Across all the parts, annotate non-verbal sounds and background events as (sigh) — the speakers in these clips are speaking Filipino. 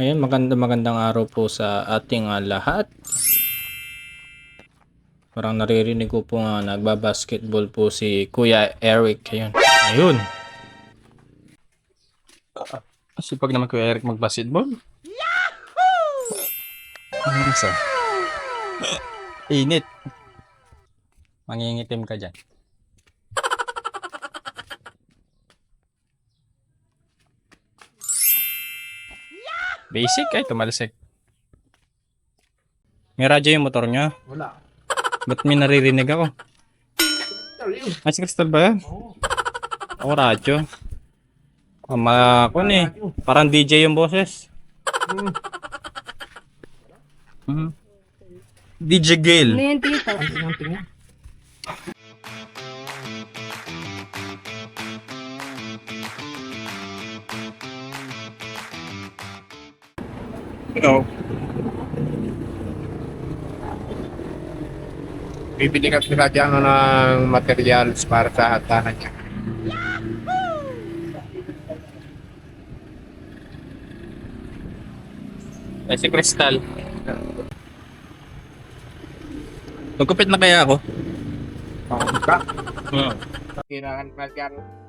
Ayan, maganda magandang araw po sa ating ah, lahat. Parang naririnig ko po nga nagbabasketball po si Kuya Eric. Ayun. Ayun. Ah, Sipag naman Kuya Eric magbasketball. Yahoo! Ano sa? Init. Mangingitim ka dyan. Basic ay tumalsik. May radyo yung motor niya. Wala. Ba't may naririnig ako? Yun? Ah, si Crystal ba yan? Oo. Ako radyo. Ama ko ni. Parang DJ yung boses. Hmm. Mhm. DJ Gale. Ano yan, tito? Tingnan. Ikaw. Bibili ka sila dyan ng materials para sa hatanan niya. Ay, si Crystal. Magkupit na kaya ako? Pangka. Hmm. Kailangan pa dyan.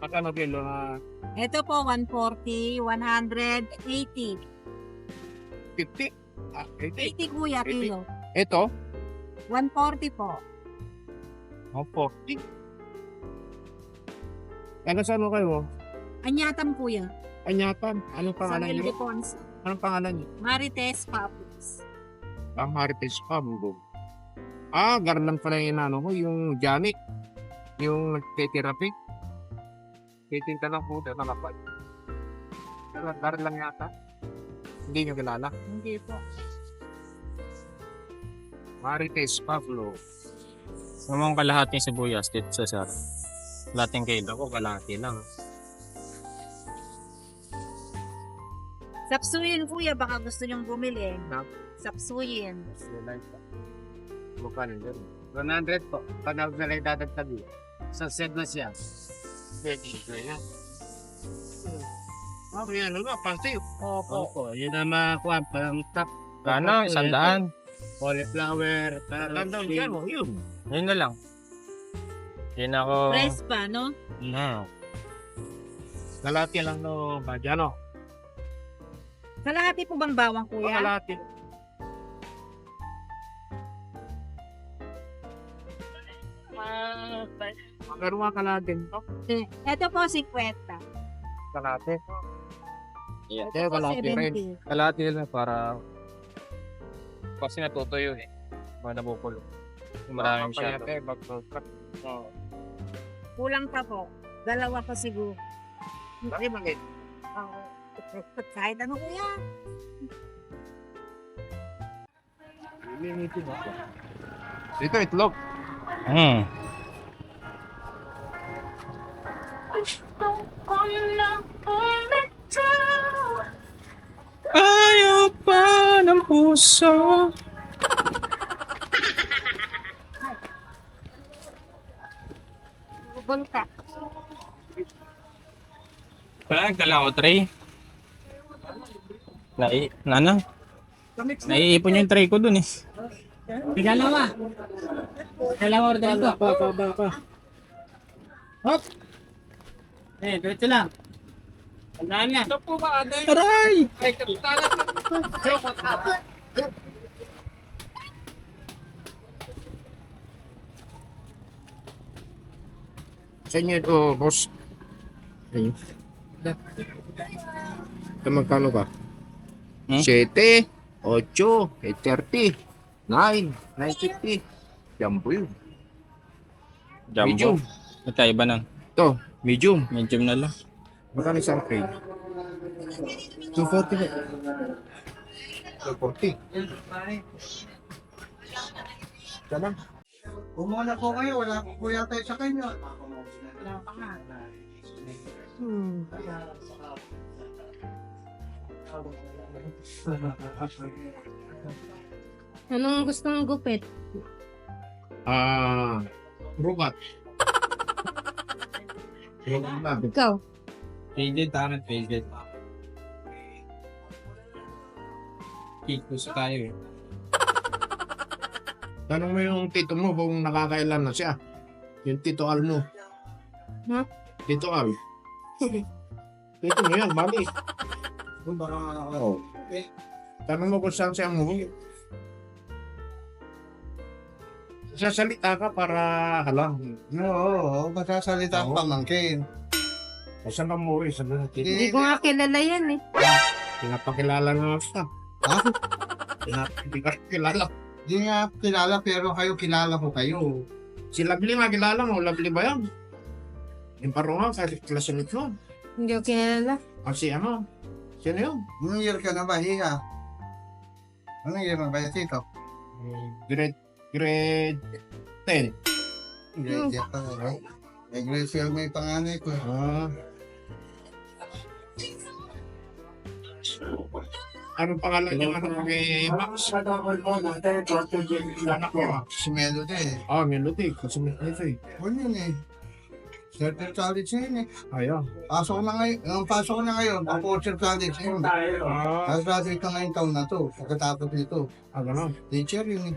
Magkano kilo na Ito po, 140, 180. 50? Ah, 80. 80 kuya, 80. kilo. Ito? 140 po. Oh, 40. Ano sa ano kayo? Anyatam kuya. Anyatan. Anong pangalan niyo? Ildefonso. Anong pangalan niyo? Marites Papus. Ang Heritage Pambo. Ah, garlan pala yung inano ko, yung Johnny. Yung nagte-therapy. Titinta lang po, na napad. Pero dar lang yata. Hindi nyo kilala. Hindi po. Marites Pablo. Namang kalahati yung sibuyas dito sa Sara. Lating kilo. Ako kalahati lang. Sapsuyin kuya, baka gusto niyong bumili. Na? Sapsuyin. Mukha nyo 100 po. Panawag na lang dadagtag yun. Sa set na siya. Pwede ko yan. Ah, kaya ano nga, pasti. Opo. Opo, yun ang makakuha. Parang top. Ano? Isang daan. Cauliflower. Tandaan dyan mo, yun. Yun na lang. Yun ako. Press pa, no? No. Kalati lang no, Badiano. Kalahati po bang bawang kuya? kalati. Magaruha kalati. No? Eh, Ito po 50. Kalati. Yeah. Kaya kalati rin. 70. Kalahati na para kasi natutuyo eh. Mga nabukulo. Marami masyado. Kaya bagbagat. Kulang pa po. Dalawa pa siguro. Bakit bakit? Oo. Kahit ano kuya. Dito itlog. Hmm. Ayaw pa ng puso. Bubol ka. Wala, nagdala ko tray. Nai, na ano? Naiipon yung tray ko dun eh. Dalawa. Dalawa order ko. Pa, pa, pa, pa. Hop. Eh, diretso lang. Tandaan niya. Ito po ba, Aday? Aray! Ay, kapitala. Sa inyo ito, boss. Ayun. Ito magkano ba? Hmm? 7, 8, 8.30, 9, 9.50. Jumbo yun. Jumbo. Medium. Magkaiba nun. Ito, medium. Medium na lang. Magkano isang crate? 240 ba? 240. Ito lang. Umuna po kayo, wala po po yata sa kanya. Wala pa nga. Hmm. Anong gusto mong gupit? Ah, robot. Ikaw. Faded, tangan faded. Gusto tayo eh. (laughs) Tanong mo yung tito mo kung nakakailan na siya. Yung tito Al mo. Ha? Tito Al. (laughs) tito mo yan, bali. Kung baka Oo. Tanong mo kung saan siya umuwi. Sasalita ka para halang. Oo, magsasalita ang Oo. pamangkin. O saan ka umuwi? Saan tito? Hindi ko nga kilala yan eh. Pinapakilala na lang siya. Ha? Pinap- Hindi nga kilala pero kayo kilala ko kayo. Si Lovely nga kilala mo. Lovely ba yan? Yung parunga, kasi classmate mo. Hindi ko kilala. Kasi ano? Sino yun? Anong year ka na ba, Hiha? Anong year na ba, Tito? Grade, grade 10. Grade year pa na. Eh, grade 12 may panganay ko. eh. Ah. Anong pangalan niya ano kay Max? Anak ko. ah. Si Melody eh. Ah, Melody. Kasi eh. Ano yun eh? Certain college na yun eh. Ayaw. Pasok ko na ngayon. Ang pasok ko na ngayon, ang Porter College yun. Ah, Tapos graduate ka ngayong taon na to. Pagkatapos nito. ah, gano'n. Teacher yun eh.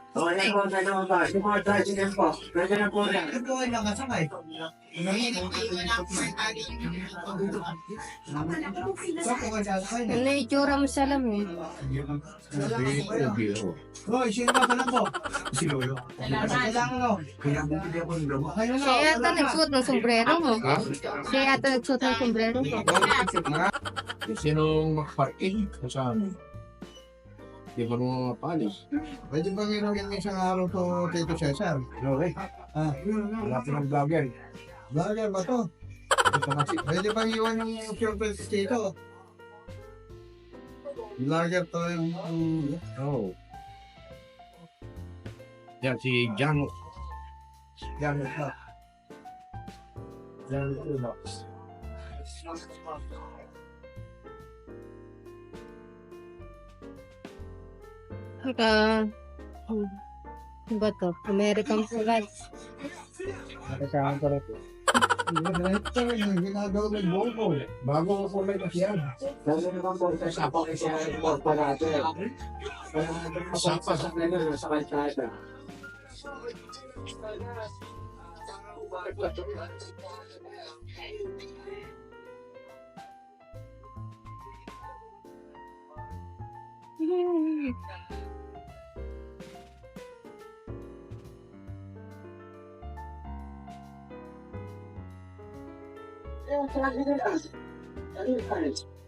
Ano ba? Pang-bet ka? Ito ay nakasakay. Ano yung itsura mo sa lamin? Hoy, sino ba pala ko? Si Loyo. Kailangan ko. Kayo na. Siya yata nagsuot ng sombrero mo. Siya yata nagsuot ng sombrero mo. Sinong makaparking? Saan? Di ba mo mapalis? Pwede bang ilagyan ng isang araw to Tito Cesar? Okay. Ah, Wala pa ng vlogger. vlogger ba to? Pwede bang iwan yung surprise dito? Vlogger to yung... Oh. Yan si Jan. yan, ito. Jan Uno. Ika... Ano ba to? American. Nakasaan ko rin. Ito yung ginagawa ng bobo. Bago ko kulay na siya. Sapa (laughs) sa i'm sorry i'm you.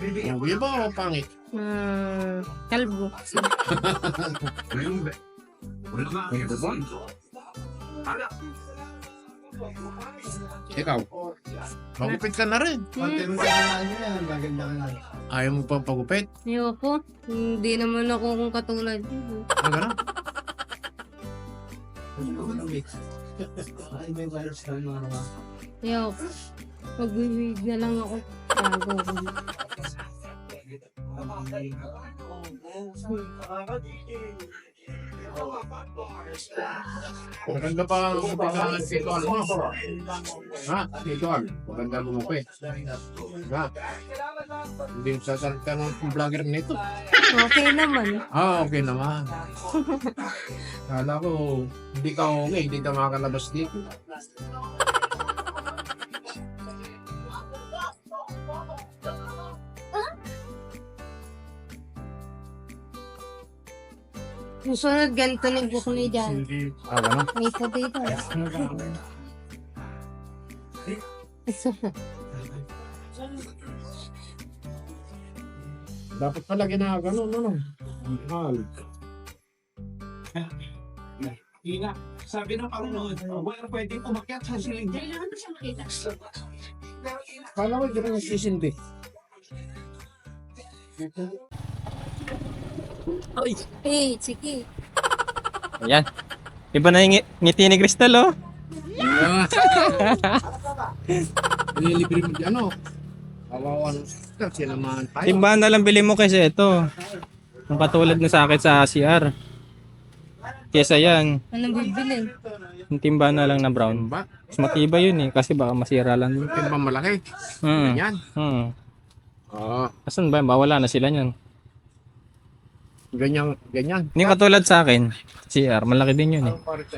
Hindi ba o pangit? Hmm, kalbo. (laughs) Ikaw. Magupit ka na rin. Na ka na. Ayaw mo pang pagupit? Ayoko. Hindi naman ako kung katulad yun. Ah, gano'n? Ay, may virus ka mga mga. Ayoko. Mag-wig na lang ako. Bago ako. Maganda pa ang gupit Tito Al mo. Ha? Tito Al. Maganda gumupit. Ha? Hindi mo sasalita ng vlogger nito. Okay naman. Ah, okay naman. Kala ko, hindi ka okay, hindi ka makakalabas dito. Susunod, ganito na yung book ni Jan. Ah, gano'n? May isa dito. Dapat pala ginagano, ano? Mahal. Ina, sabi ng Panginoon, wala pwedeng umakyat sa siling. Kailangan mo siya makita. Kala ko hindi ka nagsisindi. Eh, sige. Ayan. Iba na yung ngi- ngiti ni Crystal, oh. (laughs) Nililibre mo dyan, ano? Kawawa ng sister, sinamahan tayo. Timbahan na lang bili mo kasi ito. Yung katulad na sa akin sa CR. Kesa yan, Anong bibili? yung timbahan na lang na brown. Ba? Mas matibay yun eh, kasi baka masira lang yun. Timba malaki. Hmm. Ganyan. Hmm. Oo. Asan ba? Bawala na sila niyan. Ganyan, ganyan. Yung katulad sa akin, CR, malaki din yun eh.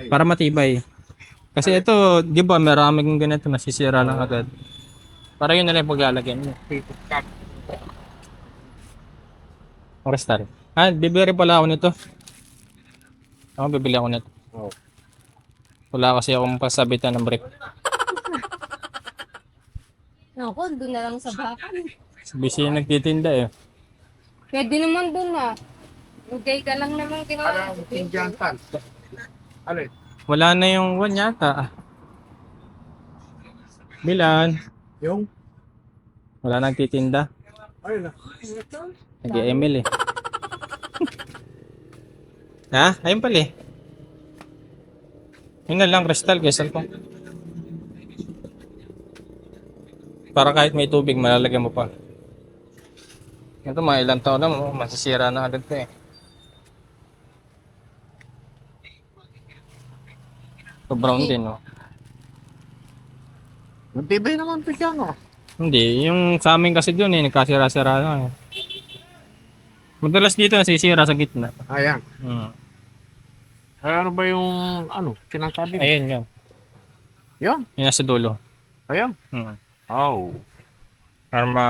Para matibay. Kasi ito, di ba, maraming ganito nasisira lang agad. Para yun na lang yung paglalagyan mo. Orestal. Ah, bibili pala ako nito. Ako bibili ako nito. Oo. Wala kasi akong pasabitan ng brick. Ako, doon na lang sa bakan. Busy yung nagtitinda eh. Pwede naman doon ah. Lugay ka lang naman kinawa. Parang Indian tan. Alin? Wala na yung one yata. Bilan. Yung? Wala nagtitinda. Ayun na. Nag-ML eh. ha? Ayun pala eh. Yun na lang, crystal, kesal ko. Para kahit may tubig, malalagyan mo pa. Ito mga ilang taon na masisira na agad to eh. So brown din, no? Matibay naman ito siya, no? Hindi, yung sa amin kasi doon eh, nagkasira-sira na eh. Madalas dito nasisira sa gitna. Ayan. Hmm. Ay, ano ba yung, ano, sinasabi mo? Ayun yun. Yan. Yung nasa dulo. Ayan. Hmm. Oh. Para ma,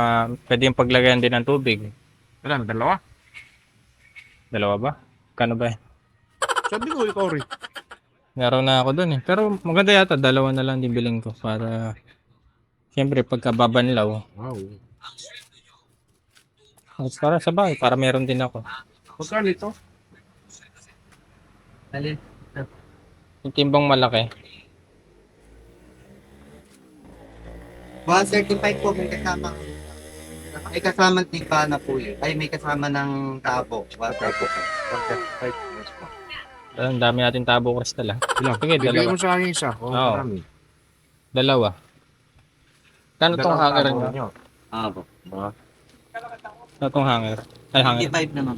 pwede yung paglagayan din ng tubig. Ilan, dalawa? Dalawa ba? Kano ba? eh? Sabi ko, ikaw rin. Meron na ako doon eh. Pero maganda yata, dalawa na lang din bilhin ko para Siyempre, pagka babanlaw, Wow. para sa bahay, para meron din ako. Magkano ito? Yung timbang malaki, 135 po may kasama. May kasama tipa na po yun. Ay, may kasama ng tabo. 135 po. 135. Ang dami natin tabo kristal ah. Ilan? Sige, Bigay dalawa. mo sa akin isa. Oh, Oo. marami. Dalawa. Kano tong Dalawang hanger tabo nyo? nyo. Ah, po. Kano tong hanger? Ay, hanger. 25 naman.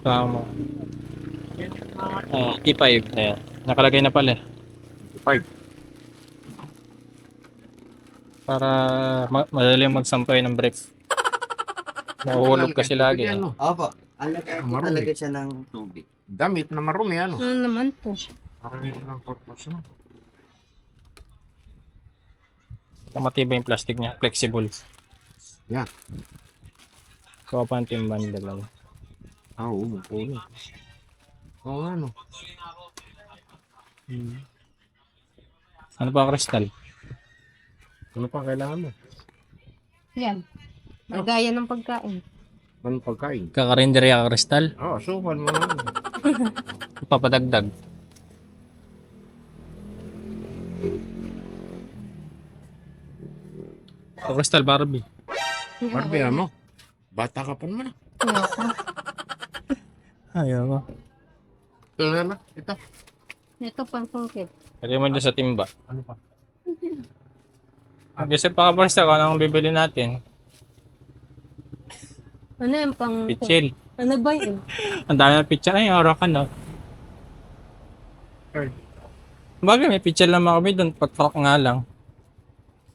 Tama. Ah, T5. Ayan. Nakalagay na pala eh. Five. Para ma- madali magsampay ng bricks. (laughs) Mahuhulog kasi lagi. eh. Ano? Opo. Alagay Ah, marami. talaga siya ng tubig. Damit na marumi, ano? Ano naman? Parang yun ang purpose mo. Matibay yung plastic niya. Flexible. Yan. Kuha pa ang timban dalawa. Ah, oo, puno. Oo, ano? Ano pa kristal? Ano pa kailangan mo? Yan. Magaya ng pagkain. Anong pagkain? Kakarinderya ka kristal? Oo, oh, sukan mo. Papadagdag. O kristal Barbie. Barbie, ano? Bata ka pa naman. Ayoko. Ayaw ko. Ito na lang. Ito. Ito pang sungkit. Lagay mo dyan sa timba. Ano pa? Kasi pa basta kung anong bibili natin. Ano yung pang... Pichil. Ano ba yun? (laughs) Ang dami ng picture. Ay, oro ka no. Ay. Bagay, may picture lang kami doon. Pag-truck nga lang.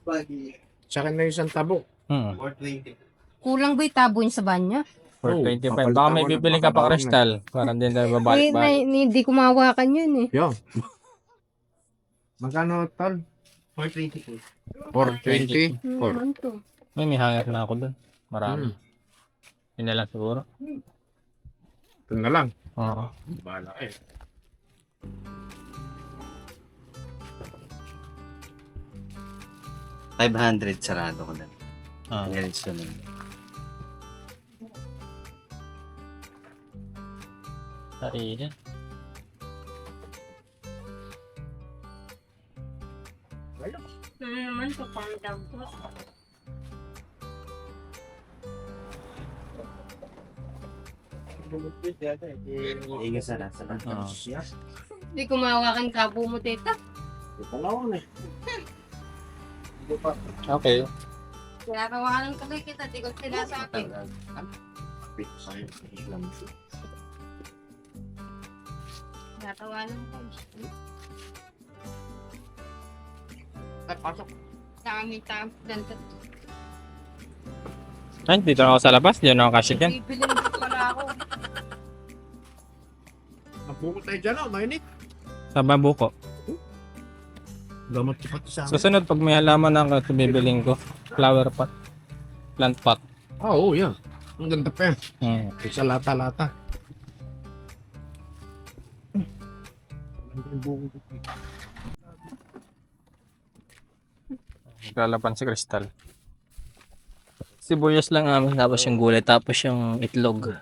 Bagi. Sa akin na isang tabo. Hmm. 420. Kulang ba yung tabo yun sa banyo? For Oh, 25. papalitan Baka may ko ng bibili ka pa kristal. Para din Ay, babalik na, hindi ko mahawakan yun eh. Yan. (laughs) Magkano tol? 420 po. 420? Ano 4. naman to? May may hanger na ako doon. Marami. Hmm. Yun na lang siguro. Ito na lang. Oo. Bala eh. 500 sarado ko na. Ah. Diretso na. Sarili. Ano naman ito, pang dampot. Iga sana, sana. Ah. Hindi ko mahawakan kabo mo, teta. Okay. Tinatawanan ko kay kita, di ko sila sa akin. Tinatawanan ko. Ay, pasok. Dami tam, ganito. Ay, dito na ako sa labas. Diyan ako kasi dyan. Bibili mo Nabukot tayo dyan, oh, mainit. Sa babuko. Gamot pa sa Susunod, pag may halaman na ako, ito bibiling ko. Flower pot. Plant pot. Ah, Oo, yan. Ang ganda pa yan. Hmm. Sa lata-lata. Naglalaban si Crystal. Sibuyas lang namin, tapos yung gulay, tapos yung itlog.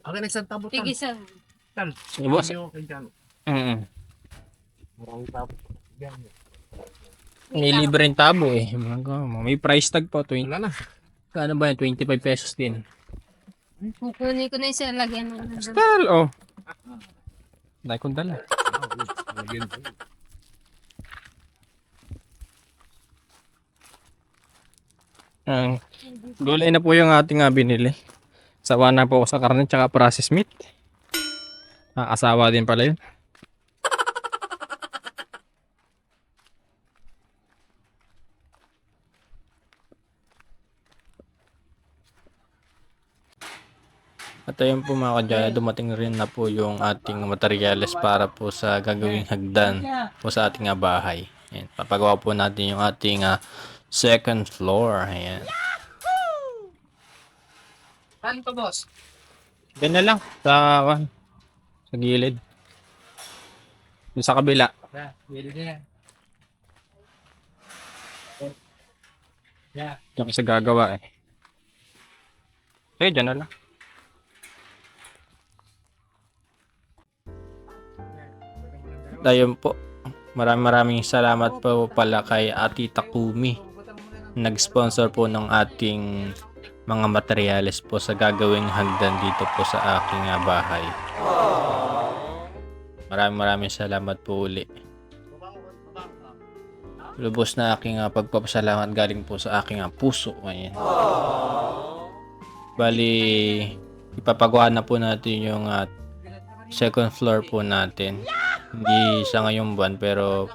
Akin nagsang tabutan. Tigisan. Yung boss. Yung kay Jan. Mm Maraming tapos. Yan. May libre rin tabo eh. Mga- May price tag pa. 20, Wala na. kano ba yan? 25 pesos din. Kukunin ko na yung sa lagyan ng Crystal, oh. Dahil kong dala. Lagyan. Ang gulay na po yung ating ah, binili. Sawa na po ako sa karne tsaka processed meat. Ah, asawa din pala yun. At ayun po mga kadyaya, dumating rin na po yung ating materyales para po sa gagawing hagdan po sa ating ah, bahay. Ayan, papagawa po natin yung ating ah, second floor. Ayan. Saan to, boss? Ganyan lang. Sa, sa gilid. Yung sa kabila. Pwede na yan. Yung kasi gagawa eh. Okay, dyan na lang. Ayun po. Maraming maraming salamat po pala kay Ati Takumi. Nag-sponsor po ng ating mga materyales po sa gagawing hagdan dito po sa aking ah, bahay. Maraming maraming salamat po uli. Lubos na aking ah, pagpapasalamat galing po sa aking ah, puso. Ayan. Bali, ipapagawa na po natin yung ah, second floor po natin. Hindi sa ngayong buwan pero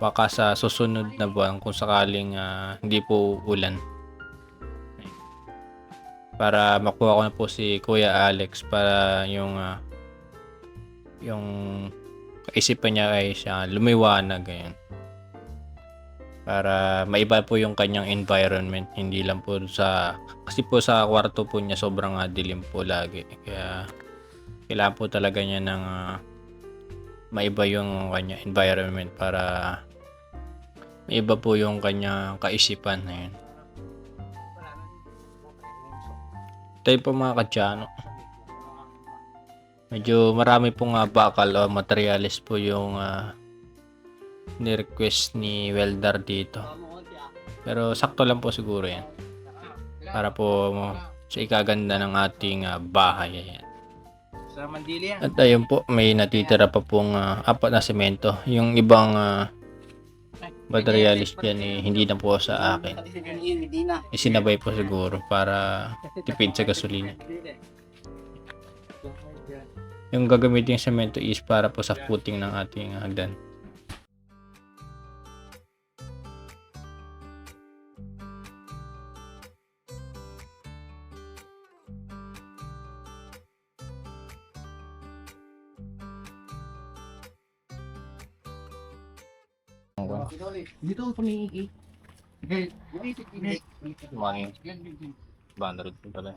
baka sa susunod na buwan kung sakaling ah, hindi po ulan. Para makuha ko na po si Kuya Alex para yung ah, yung kaisipan niya ay siya lumiwanag ganyan. Para maiba po yung kanyang environment hindi lang po sa kasi po sa kwarto po niya sobrang ah, dilim po lagi. Kaya kailangan po talaga niya ng ah, maiba yung kanya environment para maiba po yung kanya kaisipan na yun tayo po mga kadyano medyo marami pong uh, bakal o materialis po yung ah, ni-request ni Weldar dito. Pero sakto lang po siguro yan. Para po sa ikaganda ng ating ah, bahay. Ayan. Yan. At ayun po, may natitira pa pong ah, apat na semento. Yung ibang uh, materialis dyan eh, hindi na po sa akin. Isinabay po siguro para tipid sa gasolina. Yung gagamitin yung semento is para po sa footing ng ating hagdan. Dito ako pumingigi. Money. Bandrod po pala.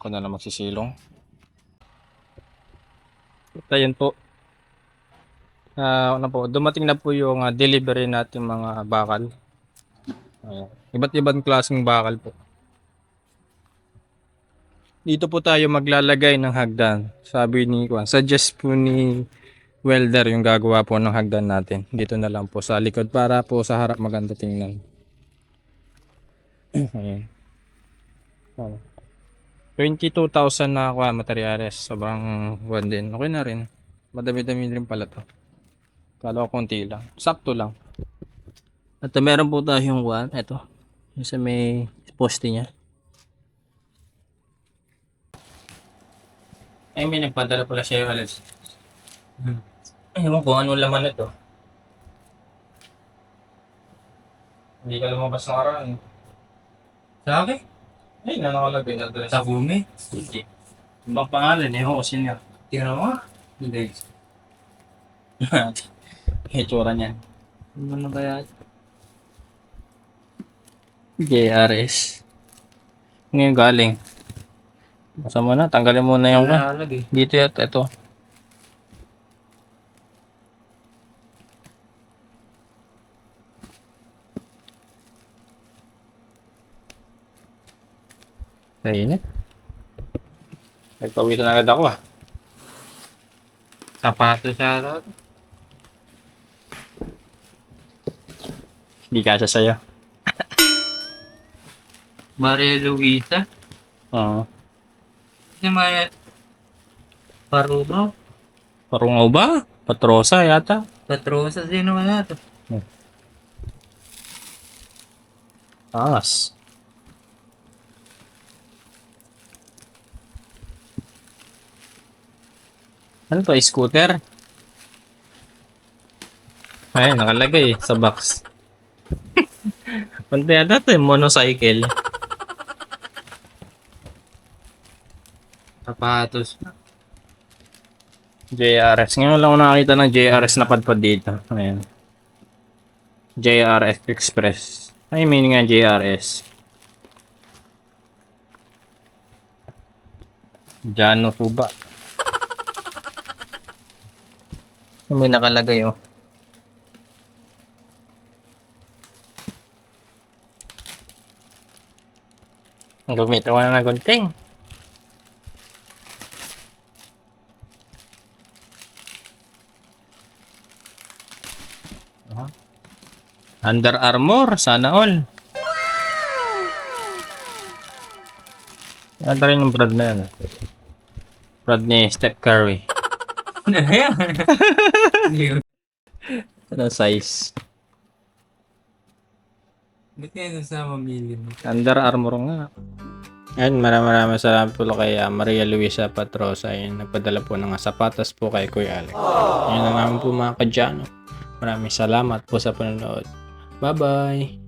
Ako na lang magsisilong. At ayun po. Ah, ano po, dumating na po yung ah, delivery natin mga bakal. Ayan. Iba't ibang klaseng bakal po. Dito po tayo maglalagay ng hagdan. Sabi ni Juan, suggest po ni welder yung gagawa po ng hagdan natin. Dito na lang po sa likod para po sa harap maganda tingnan. (clears throat) Ayan. Oh. 22,000 na ako materyales. Sobrang buwan din. Okay na rin. Madami-dami rin pala to. Kala ko konti lang. Sakto lang. At meron po tayong one. Ito. Yung sa may poste niya. Ay, may nagpadala pala siya yung alas. Hmm. Ewan ko ano laman nito. Hindi ka lumabas ng araw. Eh. Sa akin? Ay, na nakalagay na doon. Sa bumi? Hindi. Ibang pangalan eh. Ako senior. Tingnan mo nga. Hindi. (laughs) Itsura niyan. Ano kaya? JRS. Ngayon galing. Masama na, tanggalin mo na yung dito at ito. Kainit. Nagpawisan na agad ako ah. Sapato siya ron. Hindi kasya sa'yo. (laughs) Maria Luisa. Oo. Si Maria Paruno. Parungaw ba? Patrosa yata. Patrosa. Sino ka na to? Ano to? Scooter? Ay, nakalagay sa box. (laughs) Punta yata to yung motorcycle. Sapatos. JRS. Ngayon lang ako nakakita ng JRS na padpad dito. Ayan. JRS Express. Ay, meaning nga JRS. Jano Suba. May nakalagay oh. Gumit ako na ng gunting. Under Armour, sana all. Ano rin yung brand na yan? Brand ni Steph Curry. Ano size? Ba't kayo nasa mamili mo? Under Armour nga. Ayun, maraming maraming salamat po kay ah, Maria Luisa Patrosa. Ayun, nagpadala po ng sapatos po kay Kuya Alex. Ayun na naman po mga kadyano. Maraming salamat po sa panonood. Bye-bye!